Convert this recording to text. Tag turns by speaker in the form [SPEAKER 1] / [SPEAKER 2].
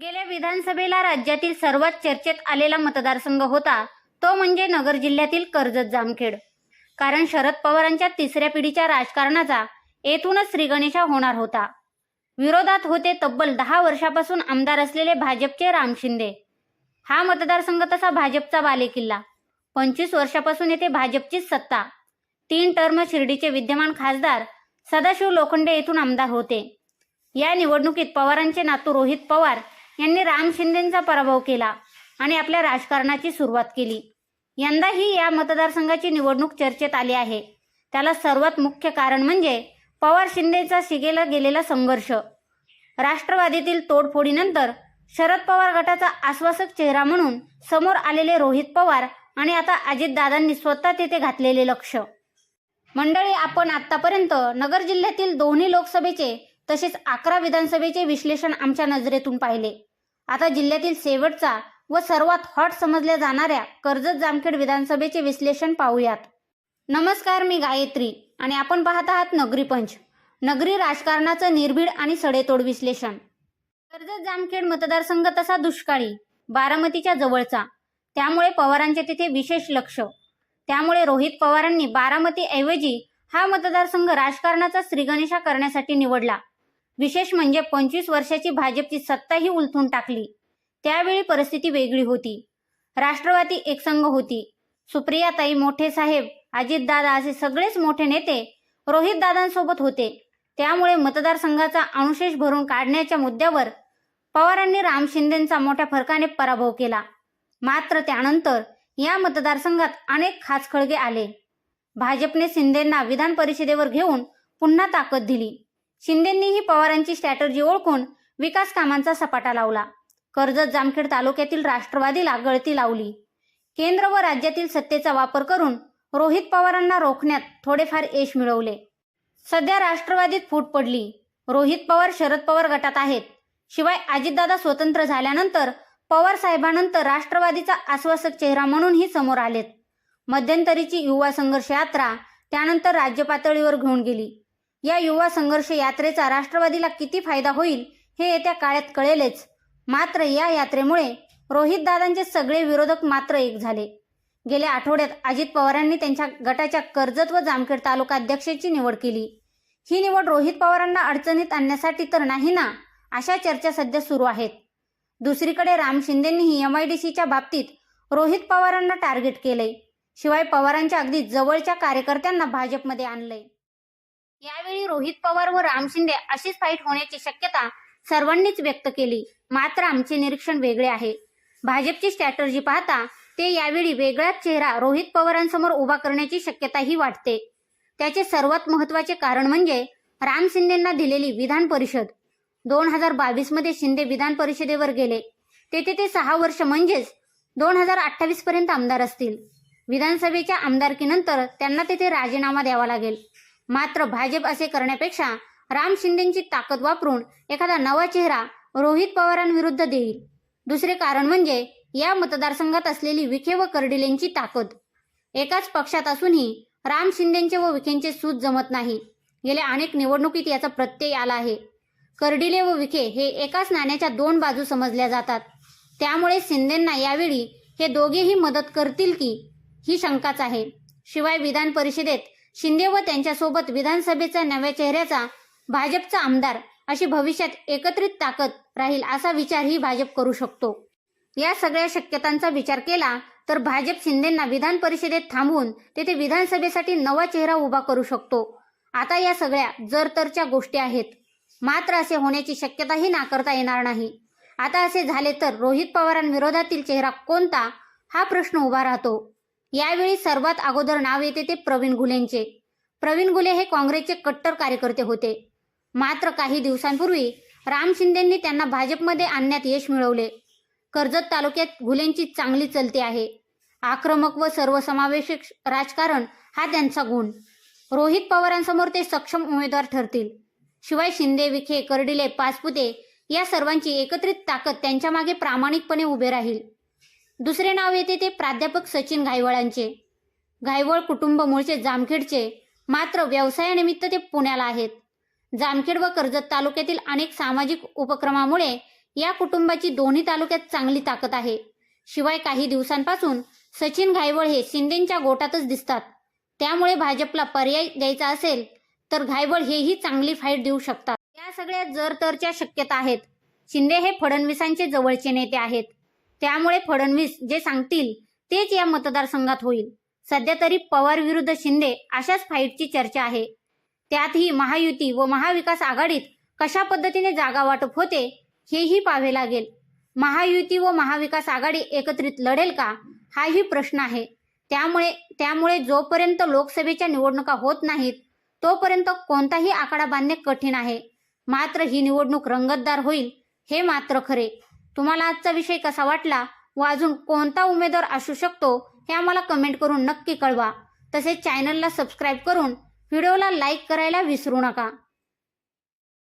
[SPEAKER 1] गेल्या विधानसभेला राज्यातील सर्वात चर्चेत आलेला मतदारसंघ होता तो म्हणजे नगर जिल्ह्यातील कर्जत जामखेड. कारण शरद पवारांच्या तिसऱ्या पिढीच्या राजकारणाचा येथूनच श्रीगणेशा होणार होता. विरोधात होते तब्बल दहा वर्षापासून आमदार असलेले भाजपचे राम शिंदे. हा मतदारसंघ तसा भाजपचा बालेकिल्ला. पंचवीस वर्षापासून येथे भाजपचीच सत्ता. तीन टर्म शिर्डीचे विद्यमान खासदार सदाशिव लोखंडे येथून आमदार होते. या निवडणुकीत पवारांचे नातू रोहित पवार यांनी राम शिंदेंचा पराभव केला आणि आपल्या राजकारणाची सुरुवात केली. यंदाही या मतदारसंघाची निवडणूक चर्चेत आली आहे. त्याला सर्वात मुख्य कारण म्हणजे पवार शिंदेचा शिगेला गेलेला संघर्ष. राष्ट्रवादीतील तोडफोडीनंतर शरद पवार गटाचा आश्वासक चेहरा म्हणून समोर आलेले रोहित पवार आणि आता अजितदादांनी स्वतः तेथे घातलेले लक्ष. मंडळी आपण आतापर्यंत नगर जिल्ह्यातील दोन्ही लोकसभेचे तसेच अकरा विधानसभेचे विश्लेषण आमच्या नजरेतून पाहिले. आता जिल्ह्यातील शेवटचा व सर्वात हॉट समजल्या जाणाऱ्या कर्जत जामखेड विधानसभेचे विश्लेषण पाहूयात. नमस्कार मी गायत्री आणि आपण पाहत आहात नगरी पंच. नगरी राजकारणाचं निर्भीड आणि सडेतोड विश्लेषण. कर्जत जामखेड मतदारसंघ तसा दुष्काळी बारामतीच्या जवळचा. त्यामुळे पवारांचे तिथे विशेष लक्ष. त्यामुळे रोहित पवारांनी बारामतीऐवजी हा मतदारसंघ राजकारणाचा श्रीगणेशा करण्यासाठी निवडला. विशेष म्हणजे पंचवीस वर्षाची भाजपची सत्ताही उलथून टाकली. त्यावेळी परिस्थिती वेगळी होती. राष्ट्रवादी एकसंघ होती. सुप्रियाताई मोठे साहेब अजितदादा असे सगळेच मोठे नेते रोहितदादांसोबत होते. त्यामुळे मतदारसंघाचा अनुशेष भरून काढण्याच्या मुद्द्यावर पवारांनी राम शिंदेंचा मोठ्या फरकाने पराभव केला. मात्र त्यानंतर या मतदारसंघात अनेक खासखळगे आले. भाजपने शिंदेंना विधान परिषदेवर घेऊन पुन्हा ताकद दिली. शिंदेंनीही पवारांची स्ट्रॅटर्जी ओळखून विकास कामांचा सपाटा लावला. कर्जत जामखेड तालुक्यातील राष्ट्रवादीला गळती लावली. केंद्र व राज्यातील सत्तेचा वापर करून रोहित पवारांना रोखण्यात थोडेफार यश मिळवले. सध्या राष्ट्रवादीत फूट पडली. रोहित पवार शरद पवार गटात आहेत. शिवाय अजितदादा स्वतंत्र झाल्यानंतर पवार साहेबांनंतर राष्ट्रवादीचा आश्वासक चेहरा म्हणूनही समोर आलेत. मध्यंतरीची युवा संघर्ष यात्रा त्यानंतर राज्य पातळीवर घेऊन गेली. या युवा संघर्ष यात्रेचा राष्ट्रवादीला किती फायदा होईल हे येत्या काळात कळेलच. मात्र या यात्रेमुळे रोहितदादांचे सगळे विरोधक मात्र एक झाले. गेल्या आठवड्यात अजित पवारांनी त्यांच्या गटाच्या कर्जत व जामखेड तालुका अध्यक्षाची निवड केली. ही निवड रोहित पवारांना अडचणीत आणण्यासाठी तर नाही ना अशा चर्चा सध्या सुरू आहेत. दुसरीकडे राम शिंदेंनीही एम आय डी सीच्या बाबतीत रोहित पवारांना टार्गेट केलंय. शिवाय पवारांच्या अगदी जवळच्या कार्यकर्त्यांना भाजपमध्ये आणलंय. यावेळी रोहित पवार व राम शिंदे अशीच फाईट होण्याची शक्यता सर्वांनीच व्यक्त केली. मात्र आमचे निरीक्षण वेगळे आहे. भाजपची स्ट्रॅटर्जी पाहता ते यावेळी वेगळाच चेहरा रोहित पवारांसमोर उभा करण्याची शक्यताही वाटते त्याचे सर्वात महत्त्वाचे कारण म्हणजे राम शिंदेना दिलेली विधान परिषद. दोन हजार बावीसमध्ये शिंदे विधान परिषदेवर गेले. तेथे ते सहा वर्ष म्हणजेच दोन हजार अठ्ठावीस पर्यंत आमदार असतील. विधानसभेच्या आमदारकीनंतर त्यांना तेथे राजीनामा द्यावा लागेल. मात्र भाजप असे करण्यापेक्षा राम शिंदेची ताकद वापरून एखादा नवा चेहरा रोहित पवारांविरुद्ध देईल. दुसरे कारण म्हणजे या मतदारसंघात असलेली विखे व कर्डिलेंची ताकद. एकाच पक्षात असूनही राम शिंदेचे व विखेंचे सूत जमत नाही. गेल्या अनेक निवडणुकीत याचा प्रत्यय आला आहे. कर्डिले व विखे हे एकाच नाण्याच्या दोन बाजू समजल्या जातात. त्यामुळे शिंदेंना यावेळी हे दोघेही मदत करतील की ही शंकाच आहे. शिवाय विधान परिषदेत शिंदे व त्यांच्यासोबत विधानसभेचा नव्या चेहऱ्याचा भाजपचा आमदार अशी भविष्यात एकत्रित ताकद राहील असा विचारही भाजप करू शकतो. या सगळ्या शक्यतांचा विचार केला तर भाजप शिंदेंना विधान परिषदेत थांबवून तेथे विधानसभेसाठी नवा चेहरा उभा करू शकतो. आता या सगळ्या जर तरच्या गोष्टी आहेत. मात्र असे होण्याची शक्यताही नाकारता येणार नाही. आता असे झाले तर रोहित पवारांविरोधातील चेहरा कोणता? हा प्रश्न उभा राहतो. यावेळी सर्वात अगोदर नाव येते ते प्रवीण घुलेंचे. प्रवीण गुले हे काँग्रेसचे कट्टर कार्यकर्ते होते. मात्र काही दिवसांपूर्वी राम शिंदेंनी त्यांना भाजपमध्ये आणण्यात यश मिळवले. कर्जत तालुक्यात घुलेंची चांगली चलते आहे. आक्रमक व सर्वसमावेशक राजकारण हा त्यांचा गुण. रोहित पवारांसमोर ते सक्षम उमेदवार ठरतील. शिवाय शिंदे विखे कर्डिले पाचपुते या सर्वांची एकत्रित ताकद त्यांच्या मागे प्रामाणिकपणे उभे राहील. दुसरे नाव येते ते प्राध्यापक सचिन घायवळांचे घायवळ कुटुंब मूळचे जामखेडचे मात्र व्यवसायानिमित्त ते पुण्याला आहेत. जामखेड व कर्जत तालुक्यातील अनेक सामाजिक उपक्रमामुळे या कुटुंबाची दोन्ही तालुक्यात चांगली ताकद आहे. शिवाय काही दिवसांपासून सचिन घायवळ हे शिंदेच्या गोटातच दिसतात. त्यामुळे भाजपला पर्याय द्यायचा असेल तर घायवळ हेही चांगली फाईट देऊ शकतात. या सगळ्या जर तरच्या शक्यता आहेत. शिंदे हे फडणवीसांचे जवळचे नेते आहेत. त्यामुळे फडणवीस जे सांगतील तेच या मतदारसंघात होईल. सध्या तरी पवार विरुद्ध शिंदे अशाच फाईटची चर्चा आहे. त्यातही महायुती व महाविकास आघाडीत कशा पद्धतीने जागा वाटप होते हेही पाहावे लागेल. महायुती व महाविकास आघाडी एकत्रित लढेल का हाही प्रश्न आहे. त्यामुळे त्यामुळे जोपर्यंत लोकसभेच्या निवडणुका होत नाहीत तोपर्यंत कोणताही आकडा बांधणे कठीण आहे. मात्र ही निवडणूक रंगतदार होईल हे मात्र खरे. तुम्हाला आजचा विषय कसा वाटला व अजून कोणता उमेदवार असू शकतो हे आम्हाला कमेंट करून नक्की कळवा. तसेच चॅनलला सबस्क्राईब करून व्हिडिओला लाईक करायला विसरू नका.